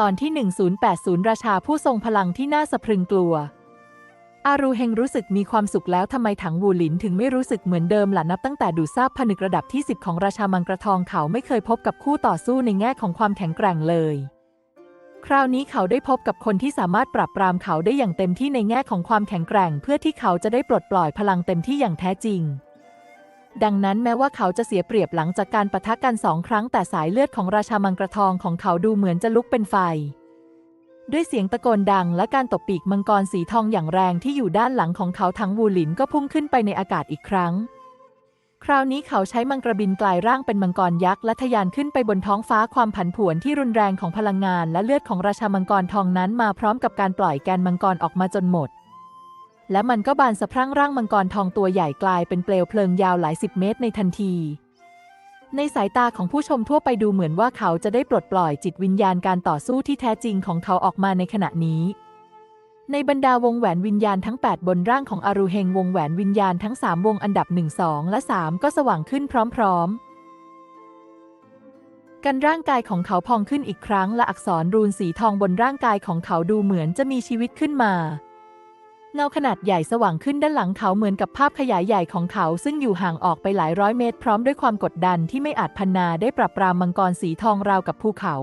ตอนที่ 1080 ราชาผู้ทรงพลังที่น่าสะพรึงกลัว อารูเฮงรู้สึกมีความสุขแล้วทำไมถังวูหลินถึงไม่รู้สึกเหมือนเดิมล่ะนับตั้งแต่ดูทราบผนึกระดับที่ 10 ของราชามังกรทองเขาไม่เคยพบกับคู่ต่อสู้ในแง่ของความแข็งแกร่งเลย คราวนี้เขาได้พบกับคนที่สามารถปรับปรามเขาได้อย่างเต็มที่ในแง่ของความแข็งแกร่ง เพื่อที่เขาจะได้ปลดปล่อยพลังเต็มที่อย่างแท้จริง ดังนั้นแม้ว่าเขาจะเสียเปรียบหลังจากการปะทะกันสองครั้งแต่สายเลือดของราชามังกรทองของเขาดูเหมือนจะลุกเป็นไฟ ด้วยเสียงตะโกนดังและการตบปีกมังกรสีทองอย่างแรงที่อยู่ด้านหลังของเขาทั้งวูหลินก็พุ่งขึ้นไปในอากาศอีกครั้ง คราวนี้เขาใช้มังกรบินกลายร่างเป็นมังกรยักษ์และทะยานขึ้นไปบนท้องฟ้าความผันผวนที่รุนแรงของพลังงาน และเลือดของราชามังกรทองนั้นมาพร้อมกับการปล่อยแกนมังกรออกมาจนหมด และมันก็บานสะพรั่งร่างมังกรทองตัวใหญ่กลายเป็นเปลวเพลิงยาวหลายสิบเมตรในทันที ในสายตาของผู้ชมทั่วไปดูเหมือนว่าเขาจะได้ปลดปล่อยจิตวิญญาณการต่อสู้ที่แท้จริงของเขาออกมาในขณะนี้ ในบรรดาวงแหวนวิญญาณทั้ง 8 บนร่างของอารูเฮงวงแหวนวิญญาณทั้ง 3 วงอันดับ 1 2 และ 3 ก็สว่างขึ้นพร้อม ๆกันร่างกายของเขาพองขึ้นอีกครั้งและอักษรรูนสีทองบนร่างกายของเขาดูเหมือนจะมีชีวิตขึ้นมา เงาขนาดใหญ่สว่างขึ้นด้านหลังเขาเหมือนกับภาพขยายใหญ่ของเขาซึ่งอยู่ห่างออกไปหลายร้อยเมตร พร้อมด้วยความกดดันที่ไม่อาจพันนาได้ปรับปรามมังกรสีทองราวกับภูเขา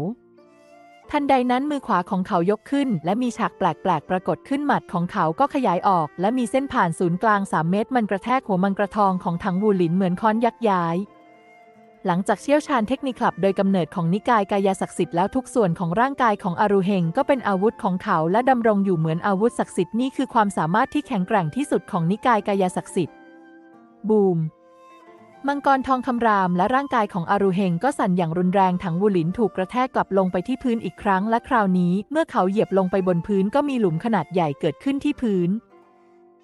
ทันใดนั้นมือขวาของเขายกขึ้น และมีฉากแปลกๆ ปรากฏขึ้นหมัดของเขาก็ขยายออก และมีเส้นผ่านศูนย์กลาง 3 เมตร มันกระแทกหัวมังกรทองของถังวูหลินเหมือนค้อนยักย้าย หลังจากเชี่ยวชาญเทคนิคลับโดยกำเนิดของนิกายกายศักดิ์สิทธิ์แล้วทุกส่วนของร่างกายของอารูเฮงก็เป็นอาวุธของเขาและดำรงอยู่เหมือนอาวุธศักดิ์สิทธิ์นี่คือความสามารถที่แข็งแกร่งที่สุดของนิกายกายศักดิ์สิทธิ์บูมมังกรทองคำรามและร่างกายของอารูเฮงก็สั่นอย่างรุนแรงถังวูหลินถูกกระแทกกลับลงไปที่พื้นอีกครั้งและคราวนี้เมื่อเขาเหยียบลงไปบนพื้นก็มีหลุมขนาดใหญ่เกิดขึ้นที่พื้น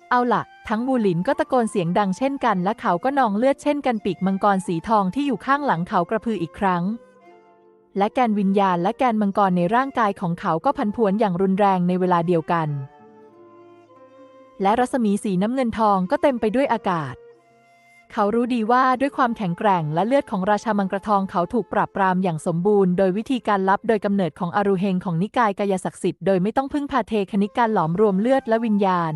เอาล่ะ ทั้งวูหลินก็ตะโกนเสียงดังเช่นกัน และเขาก็นองเลือดเช่นกันปีกมังกรสีทองที่อยู่ข้างหลังเขากระพืออีกครั้ง และแกนวิญญาณและแกนมังกรในร่างกายของเขาก็พันผวนอย่างรุนแรงในเวลาเดียวกัน และรัศมีสีน้ำเงินทองก็เต็มไปด้วยอากาศ เขารู้ดีว่าด้วยความแข็งแกร่งและเลือดของราชามังกรทองเขาถูกปราบปรามอย่างสมบูรณ์โดยวิธีการลับโดยกำเนิดของอารูเฮงของนิกายกายศักดิ์สิทธิ์โดยไม่ต้องพึ่งพาเทคนิคการหลอมรวมเลือดและวิญญาณ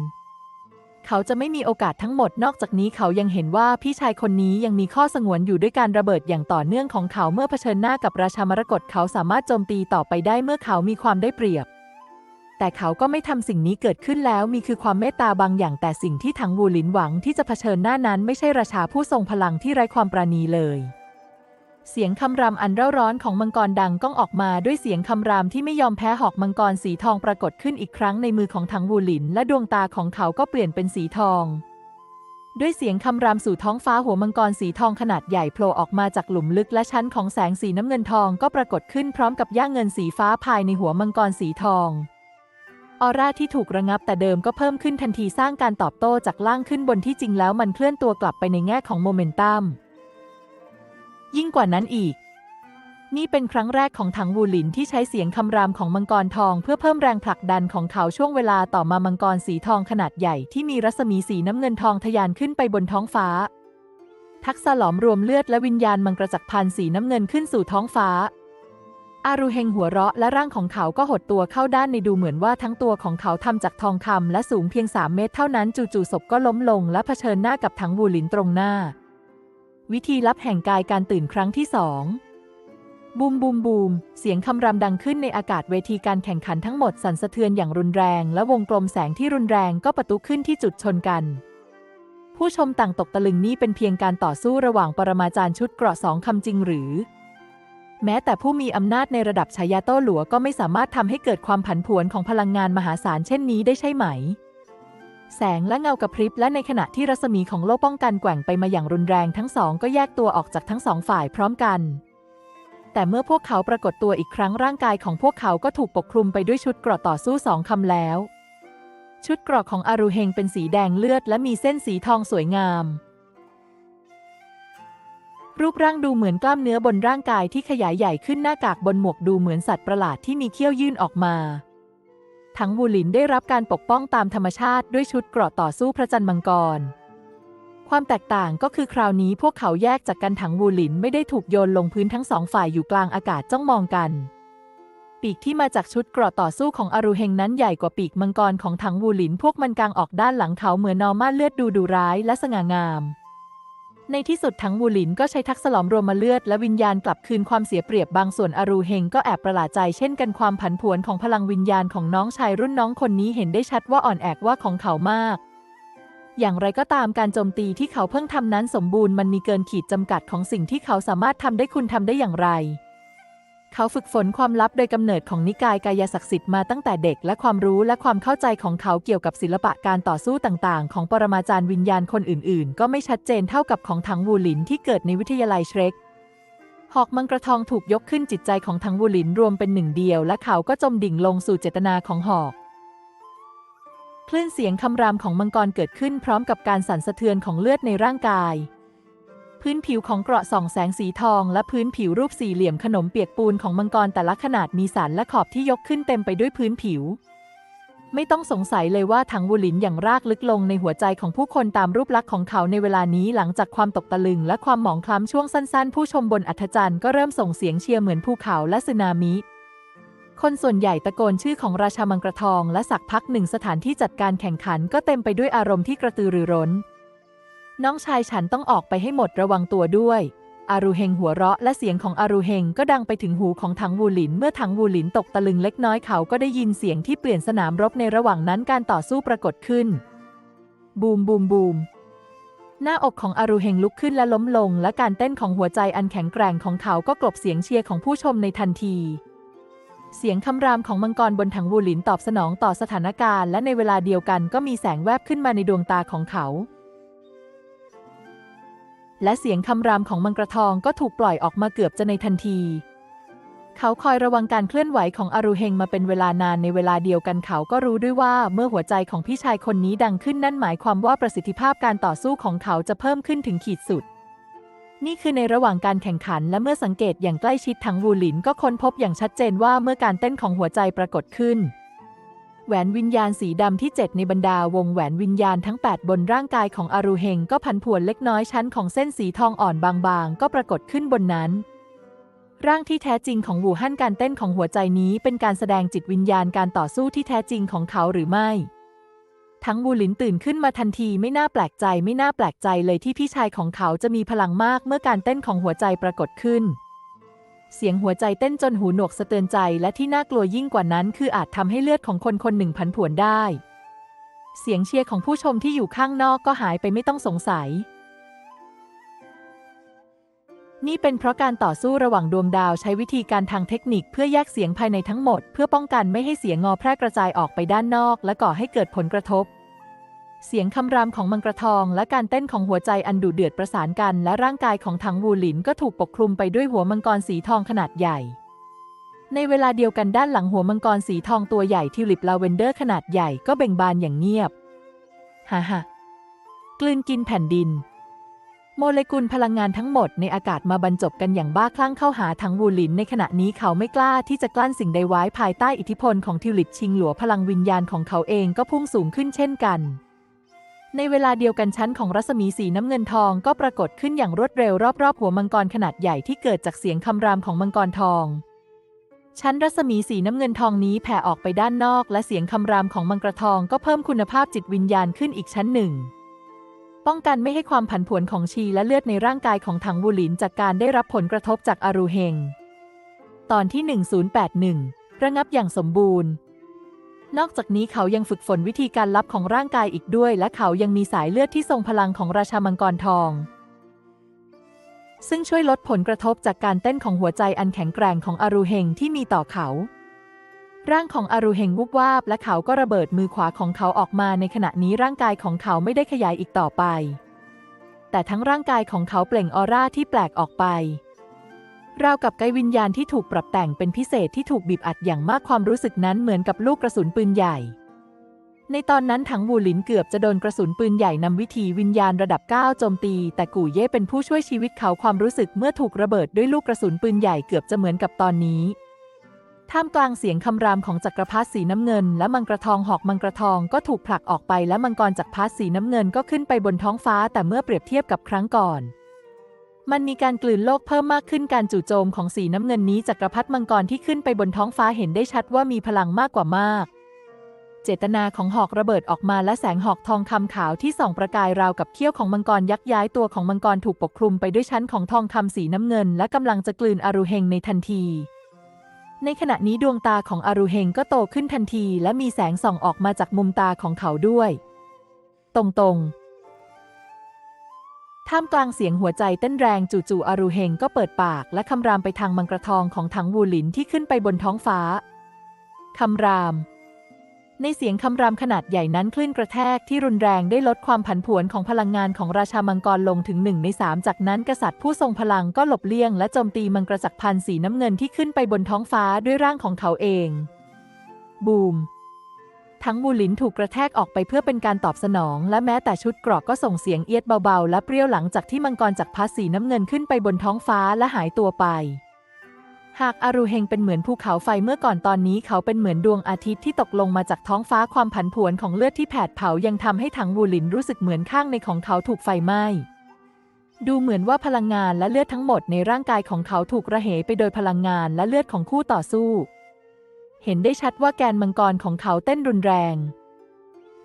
เขาจะไม่มีโอกาสทั้งหมด นอกจากนี้เขายังเห็นว่าพี่ชายคนนี้ยังมีข้อสงวนอยู่ด้วยการระเบิดอย่างต่อเนื่องของเขาเมื่อเผชิญหน้ากับราชามรกตเขาสามารถโจมตีต่อไปได้เมื่อเขามีความได้เปรียบ แต่เขาก็ไม่ทำสิ่งนี้เกิดขึ้นแล้วมีคือความเมตตาบางอย่างแต่สิ่งที่ถังวูหลินหวังที่จะเผชิญหน้านั้นไม่ใช่ราชาผู้ทรงพลังที่ไร้ความปราณีเลย เสียงคำรามอันเร่าร้อนของมังกรดังก้องออกมาด้วยเสียงคำรามที่ไม่ยอมแพ้หอกมังกรสีทองปรากฏขึ้นอีกครั้งในมือของถังวูหลิน และดวงตาของเขาก็เปลี่ยนเป็นสีทอง ด้วยเสียงคำรามสู่ท้องฟ้าหัวมังกรสีทองขนาดใหญ่โผล่ออกมาจากหลุมลึกและชั้นของแสงสีน้ำเงินทองก็ปรากฏขึ้นพร้อมกับย่าเงินสีฟ้าภายในหัวมังกรสีทองออร่าที่ถูกระงับแต่เดิมก็เพิ่มขึ้นทันทีสร้างการตอบโต้จากล่างขึ้นบนที่จริงแล้วมันเคลื่อนตัวกลับไปในแง่ของโมเมนตัม ยิ่งกว่านั้นอีก นี่เป็นครั้งแรกของถังวูหลินที่ใช้เสียงคำรามของมังกรทองเพื่อเพิ่มแรงผลักดันของเขาช่วงเวลาต่อมามังกรสีทองขนาดใหญ่ที่มีรัศมีสีน้ำเงินทองทะยานขึ้นไปบนท้องฟ้า ทักษะหลอมรวมเลือดและวิญญาณมังกรจักรพันสีน้ำเงินขึ้นสู่ท้องฟ้าอารูเฮงหัวเราะและร่างของเขาก็หดตัวเข้าด้านในดูเหมือนว่าทั้งตัวของเขาทำจากทองคำและสูงเพียง 3 เมตรเท่านั้นจู่ๆศพก็ล้มลงและเผชิญหน้ากับถังวูหลินตรงหน้า วิธีลับแห่งกายการตื่นครั้งที่สองบูมบูมบูม เสียงคำรามดังขึ้นในอากาศเวทีการแข่งขันทั้งหมดสั่นสะเทือนอย่างรุนแรง และวงกลมแสงที่รุนแรงก็ประตุขึ้นที่จุดชนกัน ผู้ชมต่างตกตะลึงนี่เป็นเพียงการต่อสู้ระหว่างปรมาจารย์ชุดเกราะสองคำจริงหรือ แม้แต่ผู้มีอำนาจในระดับชายาโต้หลัวก็ไม่สามารถทำให้เกิดความผันผวนของพลังงานมหาศาลเช่นนี้ได้ใช่ไหม แสงและเงากระพริบและในขณะที่รัศมีของโลกป้องกันแกว่งไปมาอย่างรุนแรงทั้งสองก็แยกตัวออกจากทั้งสองฝ่ายพร้อมกัน แต่เมื่อพวกเขาปรากฏตัวอีกครั้งร่างกายของพวกเขาก็ถูกปกคลุมไปด้วยชุดเกราะต่อสู้สองคำแล้ว ชุดเกราะของอารูเฮงเป็นสีแดงเลือดและมีเส้นสีทองสวยงาม รูปร่างดูเหมือนกล้ามเนื้อบนร่างกายที่ขยายใหญ่ขึ้นหน้ากากบนหมวกดูเหมือนสัตว์ประหลาดที่มีเขี้ยวยื่นออกมา ทั้งวูหลินได้รับการปกป้องตามธรรมชาติด้วยชุดเกราะต่อสู้พระจันทร์มังกร ความแตกต่างก็คือคราวนี้พวกเขาแยกจากกันถังวูหลินไม่ได้ถูกโยนลงพื้นทั้งสองฝ่ายอยู่กลางอากาศจ้องมองกัน ปีกที่มาจากชุดเกราะต่อสู้ของอารูเฮงนั้นใหญ่กว่าปีกมังกรของถังวูหลิน พวกมันกางออกด้านหลังเขาเหมือนนอม่าเลือดดูดุร้ายและสง่างาม ในที่สุดทั้งวูหลินก็ใช้ทักษะหลอมรวมมาเลือดและวิญญาณกลับคืนความเสียเปรียบบางส่วนอารูเฮงก็แอบประหลาดใจเช่นกันความผันผวนของพลังวิญญาณของน้องชายรุ่นน้องคนนี้เห็นได้ชัดว่าอ่อนแอกว่าของเขามาก อย่างไรก็ตามการโจมตีที่เขาเพิ่งทำนั้นสมบูรณ์มันมีเกินขีดจำกัดของสิ่งที่เขาสามารถทำได้คุณทำได้อย่างไร เขาฝึกฝนความลับโดยกำเนิดของนิกายกายศักดิ์สิทธิ์มาตั้งแต่เด็กและความรู้และความเข้าใจของเขาเกี่ยวกับศิลปะการต่อสู้ต่างๆ ของปรมาจารย์วิญญาณคนอื่นๆ ก็ไม่ชัดเจนเท่ากับของถังวูหลินที่เกิดในวิทยาลัยเชรกหอกมังกรทองถูกยกขึ้นจิตใจของถังวูหลินรวมเป็นหนึ่งเดียว และเขาก็จมดิ่งลงสู่เจตนาของหอก คลื่นเสียงคำรามของมังกรเกิดขึ้นพร้อมกับการสั่นสะเทือนของเลือดในร่างกาย พื้นผิวของเกราะส่องแสงสีทองและพื้นผิวรูปสี่เหลี่ยมขนมเปียกปูนของมังกรแต่ละขนาดมีสันและขอบที่ยกขึ้นเต็มไปด้วยพื้นผิว ไม่ต้องสงสัยเลยว่าถังวูหลินอย่างรากลึกลงในหัวใจของผู้คนตามรูปลักษณ์ของเขาในเวลานี้หลังจากความตกตะลึงและความหมองคล้ำช่วงสั้นๆ ผู้ชมบนอัธจันทร์ก็เริ่มส่งเสียงเชียร์เหมือนภูเขาและสึนามิคนส่วนใหญ่ตะโกนชื่อของราชามังกรทองและสักพักหนึ่งสถานที่จัดการแข่งขันก็เต็มไปด้วยอารมณ์ที่กระตือรือร้น น้องชายฉันต้องออกไปให้หมดระวังตัวด้วย อารูเฮงหัวเราะและเสียงของอารูเฮงก็ดังไปถึงหูของถังวูหลิน เมื่อถังวูหลินตกตะลึงเล็กน้อยเขาก็ได้ยินเสียงที่เปลี่ยนสนามรบในระหว่างนั้นการต่อสู้ปรากฏขึ้น บูมบูมบูมหน้าอกของอารูเฮงลุกขึ้นและล้มลง และการเต้นของหัวใจอันแข็งแกร่งของเขาก็กลบเสียงเชียร์ของผู้ชมในทันที เสียงคำรามของมังกรบนถังวูหลินตอบสนองต่อสถานการณ์ และในเวลาเดียวกันก็มีแสงแวบขึ้นมาในดวงตาของเขา และเสียงคำรามของมังกรทองก็ถูกปล่อยออกมาเกือบจะในทันที เขาคอยระวังการเคลื่อนไหวของอารูเฮงมาเป็นเวลานานในเวลาเดียวกันเขาก็รู้ด้วยว่าเมื่อหัวใจของพี่ชายคนนี้ดังขึ้นนั่นหมายความว่าประสิทธิภาพการต่อสู้ของเขาจะเพิ่มขึ้นถึงขีดสุด นี่คือในระหว่างการแข่งขันและเมื่อสังเกตอย่างใกล้ชิดทั้งวูหลินก็ค้นพบอย่างชัดเจนว่าเมื่อการเต้นของหัวใจปรากฏขึ้น แหวนวิญญาณสีดำที่ 7 ในบรรดาวงแหวนวิญญาณทั้ง 8 บนร่างกายของอารูเฮงก็พันผวนเล็กน้อยชั้นของเส้นสีทองอ่อนบางๆ ก็ปรากฏขึ้นบนนั้น ร่างที่แท้จริงของหูฮั่นการเต้นของหัวใจนี้เป็นการแสดงจิตวิญญาณการต่อสู้ที่แท้จริงของเขาหรือไม่ ทั้งวูหลินตื่นขึ้นมาทันทีไม่น่าแปลกใจไม่น่าแปลกใจเลยที่พี่ชายของเขาจะมีพลังมากเมื่อการเต้นของหัวใจปรากฏขึ้น เสียงหัวใจเต้นจนหูหนวกสะเตือนใจและที่น่ากลัวยิ่งกว่านั้น คืออาจทำให้เลือดของคนคนหนึ่งผันผวนได้ เสียงเชียร์ของผู้ชมที่อยู่ข้างนอกก็หายไปไม่ต้องสงสัย นี่เป็นเพราะการต่อสู้ระหว่างดวงดาวใช้วิธีการทางเทคนิคเพื่อแยกเสียงภายในทั้งหมด เพื่อป้องกันไม่ให้เสียงงอแพร่กระจายออกไปด้านนอก และก่อให้เกิดผลกระทบ เสียงคำรามของมังกรทองและการเต้นของหัวใจอันดุเดือดประสานกัน และร่างกายของถังวูหลินก็ถูกปกคลุมไปด้วยหัวมังกรสีทองขนาดใหญ่ ในเวลาเดียวกันด้านหลังหัวมังกรสีทองตัวใหญ่ทิวลิปลาเวนเดอร์ขนาดใหญ่ก็เบ่งบานอย่างเงียบฮ่าฮ่ากลืนกินแผ่นดิน โมเลกุลพลังงานทั้งหมดในอากาศมาบรรจบกันอย่างบ้าคลั่งเข้าหาทั้งวูหลิน ในขณะนี้เขาไม่กล้าที่จะกลั้นสิ่งใดไว้ภายใต้อิทธิพลของทิวลิปชิงหลัวพลังวิญญาณของเขาเองก็พุ่งสูงขึ้นเช่นกัน ในเวลาเดียวกันชั้นของรัศมีสีน้ำเงินทองก็ปรากฏขึ้นอย่างรวดเร็วรอบๆ หัวมังกรขนาดใหญ่ที่เกิดจากเสียงคำรามของมังกรทอง ชั้นรัศมีสีน้ำเงินทองนี้แผ่ออกไปด้านนอก และเสียงคำรามของมังกรทองก็เพิ่มคุณภาพจิตวิญญาณขึ้นอีกชั้นหนึ่ง ป้องกันไม่ให้ความผันผวนของชีและเลือดในร่างกายของถังวูหลินจากการได้รับผลกระทบจากอารูเฮง ตอนที่ 1081 ระงับอย่างสมบูรณ์ นอกจากนี้เขายังฝึกฝนวิธีการลับของร่างกายอีกด้วย และเขายังมีสายเลือดที่ทรงพลังของราชามังกรทอง ซึ่งช่วยลดผลกระทบจากการเต้นของหัวใจอันแข็งแกร่งของอารูเฮงที่มีต่อเขา ร่างของอารูเฮงวุบวาบและเขาก็ระเบิดมือขวาของเขาออกมาในขณะนี้ร่างกายของเขาไม่ได้ขยายอีกต่อไป แต่ทั้งร่างกายของเขาเปล่งออร่าที่แปลกออกไป ราวกับไกวิญญาณที่ถูกปรับแต่งเป็นพิเศษที่ถูกบีบอัดอย่างมากความรู้สึกนั้นเหมือนกับลูกกระสุนปืนใหญ่ ในตอนนั้นถังวูหลินเกือบจะโดนกระสุนปืนใหญ่นำวิธีวิญญาณระดับ 9 โจมตี แต่กู่เย่เป็นผู้ช่วยชีวิตเขาความรู้สึกเมื่อถูกระเบิดด้วยลูกกระสุนปืนใหญ่เกือบจะเหมือนกับตอนนี้ท่ามกลางเสียงคำรามของจักรพรรดิสีน้ำเงิน และมังกรทองหอกมังกรทองก็ถูกผลักออกไปและมังกรจักรพรรดิสีน้ำเงินก็ขึ้นไปบนท้องฟ้าแต่เมื่อเปรียบเทียบกับครั้งก่อน มันมีการกลืนโลกเพิ่มมากขึ้นการจู่โจมของสีน้ำเงินนี้จักรพรรดิมังกรที่ขึ้นไปบนท้องฟ้าเห็นได้ชัดว่ามีพลังมากกว่ามาก เจตนาของหอกระเบิดออกมาและแสงหอกทองคำขาวที่ส่องประกายราวกับเขี้ยวของมังกรยักย้ายตัวของมังกรถูกปกคลุมไปด้วยชั้นของทองคำสีน้ำเงิน และกำลังจะกลืนอารุเฮงในทันที ในขณะนี้ดวงตาของอารุเฮงก็โตขึ้นทันที และมีแสงส่องออกมาจากมุมตาของเขาด้วย ตรงๆ ท่ามกลางเสียงหัวใจเต้นแรงจู่ๆอารุเฮงก็เปิดปาก และคำรามไปทางมังกรทองของถังวูหลินที่ขึ้นไปบนท้องฟ้า คำราม ในเสียงคำรามขนาดใหญ่นั้นคลื่นกระแทกที่รุนแรงได้ลดความผันผวนของพลังงานของราชามังกรลงถึงหนึ่งในสามจากนั้นกษัตริย์ผู้ทรงพลังก็หลบเลี่ยงและโจมตีมังกรจักรพันสีน้ำเงินที่ขึ้นไปบนท้องฟ้าด้วยร่างของเขาเอง บูม ทั้งบูลินถูกกระแทกออกไปเพื่อเป็นการตอบสนอง และแม้แต่ชุดเกราะก็ส่งเสียงเอียดเบาๆ และเปรี้ยวหลังจากที่มังกรจักรพรรดิสีน้ำเงินขึ้นไปบนท้องฟ้าและหายตัวไป หากอารูเฮงเป็นเหมือนภูเขาไฟเมื่อก่อนตอนนี้เขาเป็นเหมือนดวงอาทิตย์ที่ตกลงมาจากท้องฟ้าความผันผวนของเลือดที่แผดเผายังทำให้ถังบูลินรู้สึกเหมือนข้างในของเขาถูกไฟไหม้ดูเหมือนว่าพลังงานและเลือดทั้งหมดในร่างกายของเขาถูกระเหยไปโดยพลังงานและเลือดของคู่ต่อสู้ เห็นได้ชัดว่าแกนมังกรของเขาเต้นรุนแรง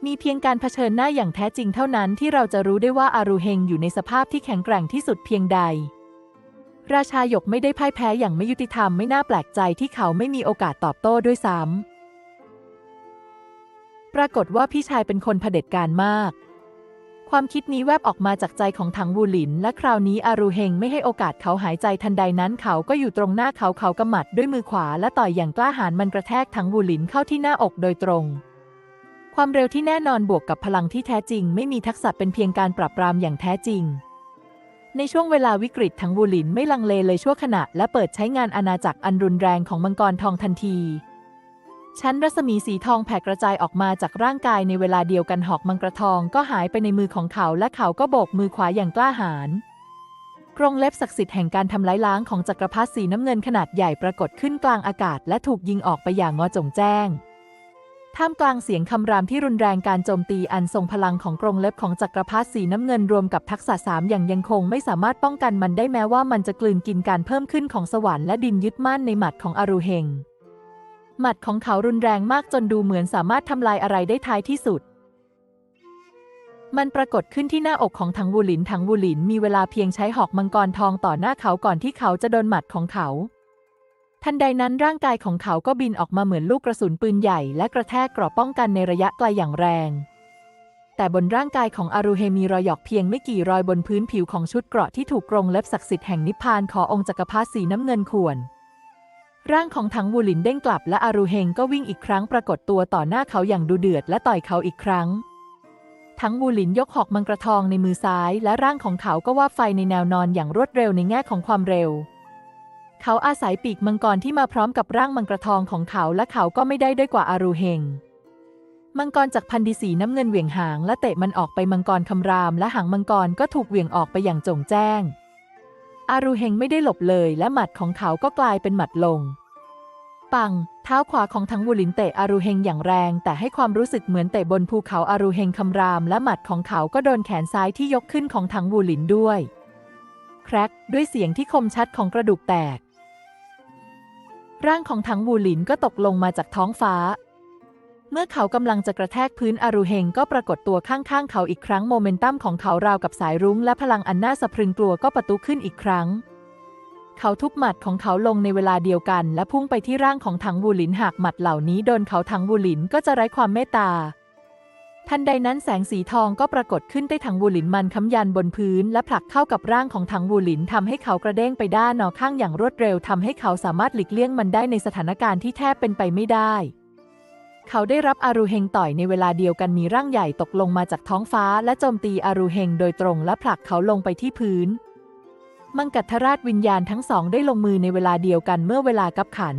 มีเพียงการเผชิญหน้าอย่างแท้จริงเท่านั้นที่เราจะรู้ได้ว่าอารูเฮงอยู่ในสภาพที่แข็งแกร่งที่สุดเพียงใด ราชาหยกไม่ได้พ่ายแพ้อย่างไม่ยุติธรรมไม่น่าแปลกใจที่เขาไม่มีโอกาสตอบโต้ด้วยซ้ำปรากฏว่าพี่ชายเป็นคนเผด็จการมาก ความคิดนี้แวบออกมาจากใจของถังวูหลิน และคราวนี้อารูเฮงไม่ให้โอกาสเขาหายใจทันใดนั้นเขาก็อยู่ตรงหน้าเขาเขากำหมัดด้วยมือขวาและต่อยอย่างกล้าหาญมันกระแทกถังวูหลินเข้าที่หน้าอกโดยตรง ความเร็วที่แน่นอนบวกกับพลังที่แท้จริง ไม่มีทักษะเป็นเพียงการปรับปรามอย่างแท้จริง ในช่วงเวลาวิกฤตทังวูหลินไม่ลังเลเลยชั่วขณะ และเปิดใช้งานอาณาจักรอันรุนแรงของมังกรทองทันที ชั้นรัศมีสีทองแผ่กระจายออกมาจากร่างกายในเวลาเดียวกันหอกมังกรทองก็หายไปในมือของเขาและเขาก็โบกมือขวาอย่างกล้าหาญกรงเล็บศักดิ์สิทธิ์แห่งการทำลายล้างของจักรพรรดิสีน้ำเงินขนาดใหญ่ปรากฏขึ้นกลางอากาศ และถูกยิงออกไปอย่างงอจงแจ้ง ท่ามกลางเสียงคำรามที่รุนแรงการโจมตีอันทรงพลังของกรงเล็บของจักรพรรดิสีน้ำเงินรวมกับทักษะสามอย่างยังคงไม่สามารถป้องกันมันได้แม้ว่ามันจะกลืนกินการเพิ่มขึ้นของสวรรค์และดินยึดมั่นในหมัดของอารูเฮง หมัดของเขารุนแรงมากจนดูเหมือนสามารถทำลายอะไรได้ท้ายที่สุด มันปรากฏขึ้นที่หน้าอกของถังวูหลินถังวูหลินมีเวลาเพียงใช้หอกมังกรทองต่อหน้าเขาก่อนที่เขาจะโดนหมัดของเขา ทันใดนั้นร่างกายของเขาก็บินออกมาเหมือนลูกกระสุนปืนใหญ่และกระแทกเกราะป้องกันในระยะไกลอย่างแรง แต่บนร่างกายของอารูเฮมีรอยหยอกเพียงไม่กี่รอยบนพื้นผิวของชุดเกราะที่ถูกกรงเล็บศักดิ์สิทธิ์แห่งนิพพานขอองค์จักรพรรดิสีน้ำเงินข่วน ร่างของถังวูหลินเด้งกลับและอารูเฮงก็วิ่งอีกครั้งปรากฏตัวต่อหน้าเขาอย่างดูเดือดและต่อยเขาอีกครั้งถังวูหลินยกหอกมังกรทองในมือซ้าย และร่างของเขาก็ว่าไฟในแนวนอนอย่างรวดเร็วในแง่ของความเร็ว เขาอาศัยปีกมังกรที่มาพร้อมกับร่างมังกรทองของเขาและเขาก็ไม่ได้ด้อยกว่าอารูเฮง มังกรจากพันดีสีน้ำเงินเหวี่ยงหางและเตะมันออกไปมังกรคำราม และหางมังกรก็ถูกเหวี่ยงออกไปอย่างจงแจ้ง อารูเฮงไม่ได้หลบเลยและหมัดของเขาก็กลายเป็นหมัดลง ปัง เท้าขวาของทั้งวูลินเตะอารูเฮงอย่างแรง แต่ให้ความรู้สึกเหมือนเตะบนภูเขาอารูเฮงคำราม และหมัดของเขาก็โดนแขนซ้ายที่ยกขึ้นของทั้งวูลินด้วย แครกด้วยเสียงที่คมชัดของกระดูกแตก ร่างของทั้งวูหลินก็ตกลงมาจากท้องฟ้า เมื่อเขากำลังจะกระแทกพื้นอารูเฮงก็ปรากฏตัวข้างๆ เขาอีกครั้งโมเมนตัมของเขาราวกับสายรุ้งและพลังอันน่าสะพรึงกลัวก็ประตุขึ้นอีกครั้ง เขาทุบหมัดของเขาลงในเวลาเดียวกัน และพุ่งไปที่ร่างของถังวูหลินหากหมัดเหล่านี้โดนเขาถังวูหลินก็จะไร้ความเมตตาทันใดนั้นแสงสีทองก็ปรากฏขึ้นใต้ถังวูหลินมันค้ำยันบนพื้น และผลักเข้ากับร่างของถังวูหลินทำให้เขากระเด้งไปด้านนอข้างอย่างรวดเร็วทำให้เขาสามารถหลีกเลี่ยงมันได้ในสถานการณ์ที่แทบเป็นไปไม่ได้ เขาได้รับอารูเฮงต่อยในเวลาเดียวกันมีร่างใหญ่ตกลงมาจากท้องฟ้า และโจมตีอารูเฮงโดยตรงและผลักเขาลงไปที่พื้น มังกัตทราชวิญญาณทั้งสองได้ลงมือในเวลาเดียวกันเมื่อเวลากับขัน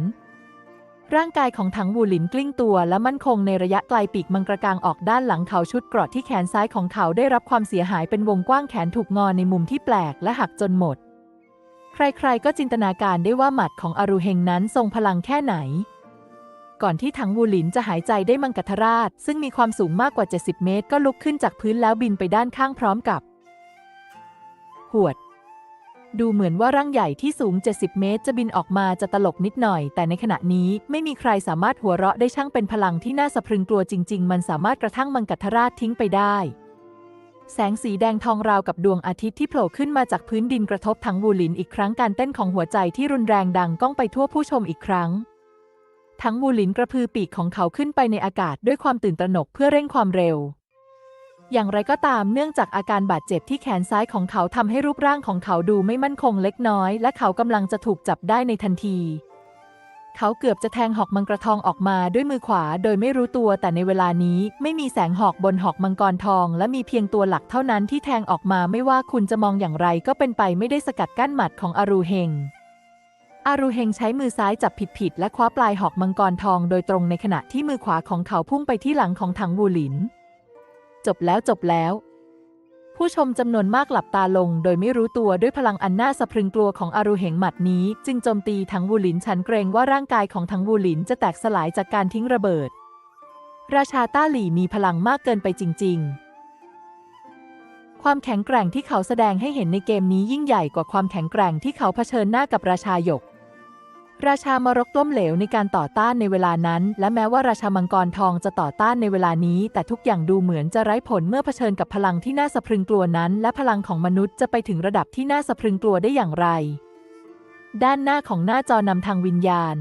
ร่างกายของถังวูหลินกลิ้งตัวและมั่นคงในระยะไกลปีกมังกรกางออกด้านหลังเขาชุดเกราะที่แขนซ้ายของเขาได้รับความเสียหายเป็นวงกว้างแขนถูกงอในมุมที่แปลกและหักจนหมด ใครๆก็จินตนาการได้ว่าหมัดของอารูเฮงนั้นทรงพลังแค่ไหน ก่อนที่ถังวูหลินจะหายใจได้มังกรราช ซึ่งมีความสูงมากกว่า 70 เมตร ก็ลุกขึ้นจากพื้นแล้วบินไปด้านข้างพร้อมกับ หวด ดูเหมือนว่าร่างใหญ่ที่สูง 70 เมตร จะบินออกมาจะตลกนิดหน่อย แต่ในขณะนี้ไม่มีใครสามารถหัวเราะได้ช่างเป็นพลังที่น่าสะพรึงกลัวจริง ๆ มันสามารถกระทั่งมังกัทราชทิ้งไปได้แสงสีแดงทองราวกับดวงอาทิตย์ที่โผล่ขึ้นมาจากพื้นดินกระทบทั้งวูลินอีกครั้งการเต้นของหัวใจที่รุนแรงดังก้องไปทั่วผู้ชมอีกครั้ง ทั้งวูหลินกระพือปีกของเขาขึ้นไปในอากาศด้วยความตื่นตระหนกเพื่อเร่งความเร็ว อย่างไรก็ตามเนื่องจากอาการบาดเจ็บที่แขนซ้ายของเขาทำให้รูปร่างของเขาดูไม่มั่นคงเล็กน้อย และเขากำลังจะถูกจับได้ในทันที เขาเกือบจะแทงหอกมังกรทองออกมาด้วยมือขวาโดยไม่รู้ตัวแต่ในเวลานี้ไม่มีแสงหอกบนหอกมังกรทอง และมีเพียงตัวหลักเท่านั้นที่แทงออกมาไม่ว่าคุณจะมองอย่างไรก็เป็นไปไม่ได้สกัดกั้นหมัดของอารูเฮง อารูเฮงใช้มือซ้ายจับผิดๆและคว้าปลายหอกมังกรทองโดยตรงในขณะที่มือขวาของเขาพุ่งไปที่หลังของถังวูหลิน จบแล้วจบแล้ว ผู้ชมจำนวนมากหลับตาลง โดยไม่รู้ตัวด้วยพลังอันน่าสะพรึงกลัวของอารูเหงหมัดนี้ จึงโจมตีถังวูหลินฉันเกรงว่าร่างกายของถังวูหลินจะแตกสลายจากการทิ้งระเบิด ราชาต้าหลี่มีพลังมากเกินไปจริง ๆความแข็งแกร่งที่เขาแสดงให้เห็นในเกมนี้ยิ่งใหญ่กว่าความแข็งแกร่งที่เขาเผชิญหน้ากับราชาหยก ราชามารกต้มเหลวในการต่อต้านในเวลานั้น และแม้ว่าราชามังกรทองจะต่อต้านในเวลานี้ แต่ทุกอย่างดูเหมือนจะไร้ผลเมื่อเผชิญกับพลังที่น่าสะพรึงกลัวนั้น และพลังของมนุษย์จะไปถึงระดับที่น่าสะพรึงกลัวได้อย่างไร ด้านหน้าของหน้าจอนำทางวิญญาณ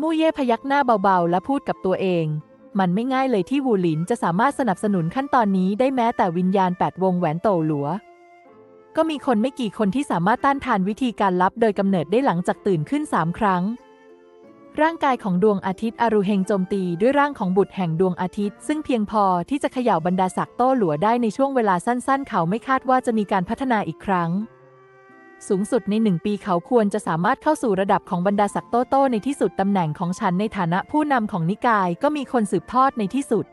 มู่เย่พยักหน้าเบาๆ และพูดกับตัวเอง มันไม่ง่ายเลยที่วูหลินจะสามารถสนับสนุนขั้นตอนนี้ได้แม้แต่วิญญาณแปดวงแหวนโตหลัว ก็มีคนไม่กี่คนที่สามารถต้านทานวิธีการลับโดยกำเนิดได้หลังจากตื่นขึ้นสามครั้ง ร่างกายของดวงอาทิตย์อารูเฮงโจมตีด้วยร่างของบุตรแห่งดวงอาทิตย์ ซึ่งเพียงพอที่จะเขย่าบรรดาศักดิ์โต้หลัวได้ในช่วงเวลาสั้น ๆ เขาไม่คาดว่าจะมีการพัฒนาอีกครั้ง สูงสุดในหนึ่งปีเขาควรจะสามารถเข้าสู่ระดับของบรรดาศักดิ์โต้โต้ในที่สุดตำแหน่งของฉันในฐานะผู้นำของนิกายก็มีคนสืบทอดในที่สุด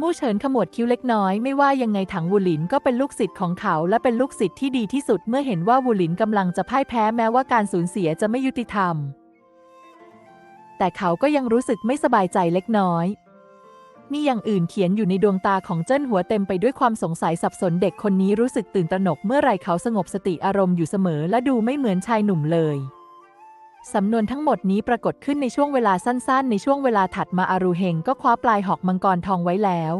มู่เฉินขมวดคิ้วเล็กน้อยไม่ว่ายังไงถังวูหลินก็เป็นลูกศิษย์ของเขาและเป็นลูกศิษย์ที่ดีที่สุดเมื่อเห็นว่าวูหลินกำลังจะพ่ายแพ้แม้ว่าการสูญเสียจะไม่ยุติธรรม แต่เขาก็ยังรู้สึกไม่สบายใจเล็กน้อย มีอย่างอื่นเขียนอยู่ในดวงตาของเจิ้นหัวเต็มไปด้วยความสงสัยสับสนเด็กคนนี้รู้สึกตื่นตระหนกเมื่อไรเขาสงบสติอารมณ์อยู่เสมอและดูไม่เหมือนชายหนุ่มเลย สำนวนทั้งหมดนี้ปรากฏขึ้นในช่วงเวลาสั้น ๆ ในช่วงเวลาถัดมาอารูเฮงก็คว้าปลายหอกมังกรทองไว้แล้ว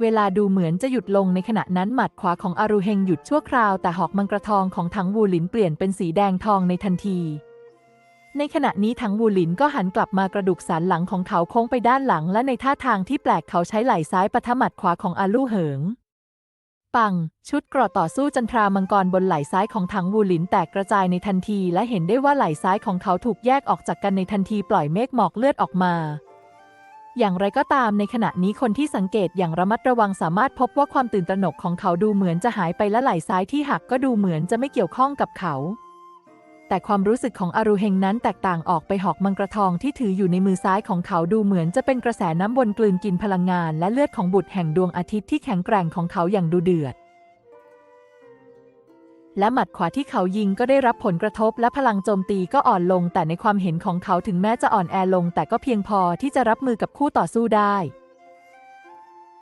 เวลาดูเหมือนจะหยุดลงในขณะนั้นหมัดขวาของอารูเฮงหยุดชั่วคราวแต่หอกมังกรทองของถังวูหลินเปลี่ยนเป็นสีแดงทองในทันที ในขณะนี้ถังวูหลินก็หันกลับมากระดูกสันหลังของเขาโค้งไปด้านหลัง และในท่าทางที่แปลกเขาใช้ไหล่ซ้ายปะทะหมัดขวาของอาลู่เหิง ปัง ชุดเกราะต่อสู้จันทรามังกรบนไหล่ซ้ายของถังวูหลินแตกกระจายในทันที และเห็นได้ว่าไหล่ซ้ายของเขาถูกแยกออกจากกันในทันทีปล่อยเมฆหมอกเลือดออกมา อย่างไรก็ตามในขณะนี้คนที่สังเกตอย่างระมัดระวังสามารถพบว่าความตื่นตระหนกของเขาดูเหมือนจะหายไปและไหล่ซ้ายที่หักก็ดูเหมือนจะไม่เกี่ยวข้องกับเขา แต่ความรู้สึกของอารูเฮงนั้นแตกต่างออกไปหอกมังกรทองที่ถืออยู่ในมือซ้ายของเขาดูเหมือนจะเป็นกระแสน้ำวนกลืนกินพลังงานและเลือดของบุตรแห่งดวงอาทิตย์ที่แข็งแกร่งของเขาอย่างดูเดือด และหมัดขวาที่เขายิงก็ได้รับผลกระทบและพลังโจมตีก็อ่อนลง แต่ในความเห็นของเขาถึงแม้จะอ่อนแอลง แต่ก็เพียงพอที่จะรับมือกับคู่ต่อสู้ได้